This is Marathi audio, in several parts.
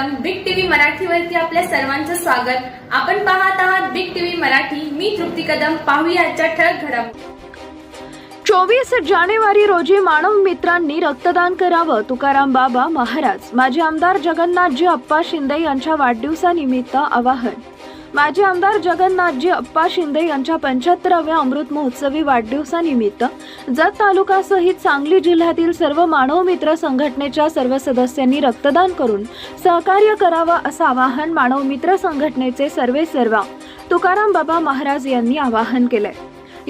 सर्वप्रथम बिग टीव्ही मराठीवरती आपल्या सर्वांचं स्वागत. आपण पाहत आहात बिग टीव्ही मराठी. मी तृप्ती कदम. पाहूया आजच्या ठळक घडामोडी चोवीस जानेवारी रोजी मानव मित्रांनी रक्तदान करावं तुकाराम बाबा महाराज. माजी आमदार जगन्नाथजी अप्पा शिंदे यांच्या वाढदिवसानिमित्त आवाहन. माजी आमदार जगन्नाथजी अप्पा शिंदे यांच्या पंच्याहत्तराव्या अमृत महोत्सवी वाढदिवसानिमित्त जत तालुकासहित सांगली जिल्ह्यातील सर्व मानव मित्र संघटनेच्या सर्व सदस्यांनी रक्तदान करून सहकार्य करावा असं आवाहन मानव मित्र संघटनेचे सर्वे सर्वा तुकाराम बाबा महाराज यांनी आवाहन केलंय.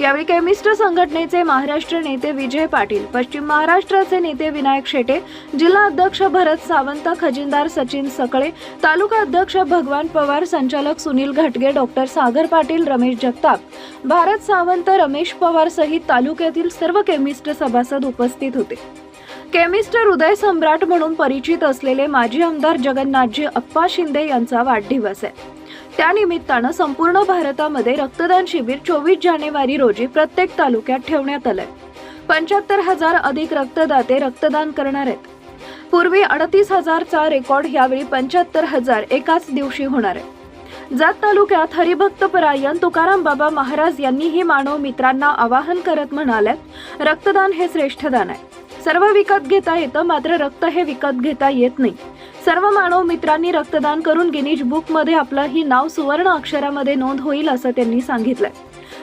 यावेळी केमिस्ट संघटनेचे महाराष्ट्र नेते विजय पाटील पश्चिम महाराष्ट्राचे नेते विनायक शेटे जिल्हा अध्यक्ष भरत सावंत खजिनदार सचिन सकळे तालुका अध्यक्ष भगवान पवार संचालक सुनील घटगे डॉक्टर सागर पाटील रमेश जगताप भारत सावंत रमेश पवार सहित तालुक्यातील सर्व केमिस्ट सभासद उपस्थित होते. केमिस्ट हृदय सम्राट म्हणून परिचित असलेले माजी आमदार जगन्नाथजी अप्पा शिंदे यांचा वाढदिवस आहे. त्यानिमित्तानं संपूर्ण भारतामध्ये रक्तदान शिबिर चोवीस जानेवारी रोजी प्रत्येक तालुक्यात ठेवण्यात आलंय. पंच्याहत्तर हजार अधिक रक्तदाते रक्तदान करणार आहेत. पूर्वी अडतीस हजारचा रेकॉर्ड यावेळी पंच्याहत्तर हजार एकाच दिवशी होणार आहे. जात तालुक्यात हरिभक्तपरायण तुकाराम बाबा महाराज यांनीही मानव मित्रांना आवाहन करत म्हणाल्यात रक्तदान हे श्रेष्ठ दान आहे. सर्व विकत घेता येतं मात्र रक्त हे विकत घेता येत नाही. सर्व मानव मित्रांनी रक्तदान करून गिनीज बुकमध्ये आपलं ही नाव सुवर्ण अक्षरामध्ये नोंद होईल असं त्यांनी सांगितलंय.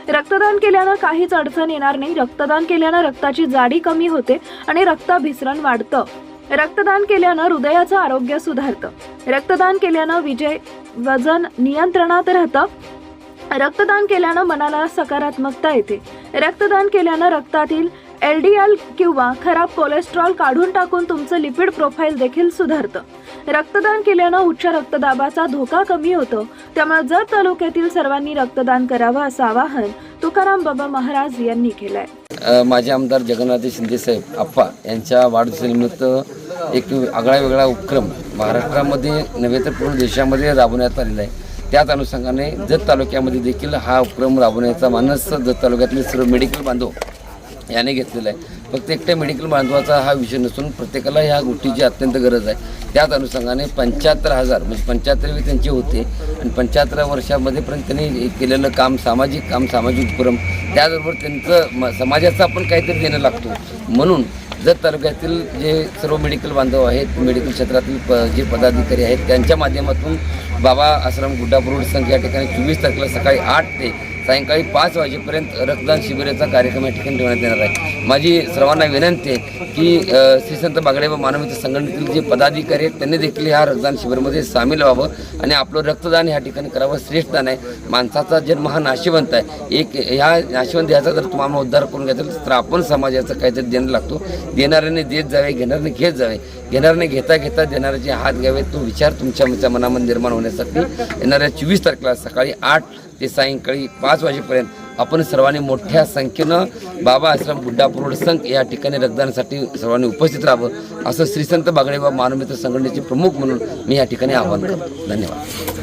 रक्तदान केल्यानं काहीच अडचण येणार नाही. रक्तदान केल्यानं रक्ताची जाडी कमी होते आणि रक्ताभिसरण वाढतं. रक्तदान केल्यानं हृदयाचं आरोग्य सुधारतं. रक्तदान केल्यानं विजय वजन नियंत्रणात राहतं. रक्तदान केल्यानं मनाला सकारात्मकता येते. रक्तदान केल्यानं रक्तातील एल डी एल किंवा खराब कोलेस्ट्रॉल काढून टाकून तुमचं लिपिड प्रोफाईल देखील सुधारतं. रक्तदान केल्यानं उच्च रक्तदाबाचा धोका कमी होतो. त्यामुळे जत तालुक्यातील सर्वांनी रक्तदान करावं असं आवाहन तुकाराम बाबा महाराज यांनी केलंय. माझे आमदार जगन्नाथ शिंदेसाहेब आप्पा यांच्या वाढदिवसानिमित्त एक आगळा वेगळा उपक्रम महाराष्ट्रामध्ये नव्हे तर पूर्ण देशामध्ये राबवण्यात आलेला आहे. त्याच अनुषंगाने जत तालुक्यामध्ये देखील हा उपक्रम राबवण्याचा मानस जत तालुक्यातले सर्व मेडिकल बांधव याने घेतलेला आहे. फक्त एकट्या मेडिकल बांधवाचा हा विषय नसून प्रत्येकाला ह्या गोष्टीची अत्यंत गरज आहे. त्याच अनुषंगाने पंच्याहत्तर हजार म्हणजे पंच्याहत्तरवी त्यांचे होते आणि पंच्याहत्तर वर्षामध्ये पर्यंत त्यांनी हे केलेलं काम सामाजिक काम सामाजिक उपक्रम त्याचबरोबर त्यांचं म समाजाचं आपण काहीतरी देणं लागतो. म्हणून जर तालुक्यातील जे सर्व मेडिकल बांधव आहेत मेडिकल क्षेत्रातील प जे पदाधिकारी आहेत त्यांच्या माध्यमातून बाबा आश्रम गुड्डापूर रोड संघ या ठिकाणी चोवीस तारखेला सकाळी आठ ते सायंकाळी पाच वाजेपर्यंत रक्तदान शिबिराचा कार्यक्रम या ठिकाणी ठेवण्यात येणार आहे. माझी सर्वांना विनंती आहे की श्रीसंत श्री संत बागडे व मानवित संघटनेतील जे पदाधिकारी आहेत त्यांनी देखील ह्या रक्तदान शिबिरामध्ये सामील व्हावं आणि आपलं रक्तदान ह्या ठिकाणी करावं श्रेष्ठ दान आहे. माणसाचा जन्म हा नाशिवंत आहे. एक ह्या नाशिवंत ह्याचा जर तुम्हाला उद्धार करून घ्यायचा तर आपण समाजाचं काहीतरी देणं लागतो. देणाऱ्याने देत जावे घेणाऱ्याने घेत जावे. घेणाऱ्याने घेता घेता देणाऱ्याचे हात घ्यावे तो विचार तुमच्या मनामध्ये निर्माण होण्यासाठी येणाऱ्या चोवीस तारखेला सकाळी आठ ते सायंकाळी पाच वाजेपर्यंत. आपण सर्वांनी मोठ्या संख्येनं बाबा आश्रम बुड्डापूर रोड संघ या ठिकाणी रक्तदानासाठी सर्वांनी उपस्थित राहावं असं श्रीसंत बागडे व मानवमित्र संघटनेचे प्रमुख म्हणून मी या ठिकाणी आवाहन करतो. धन्यवाद.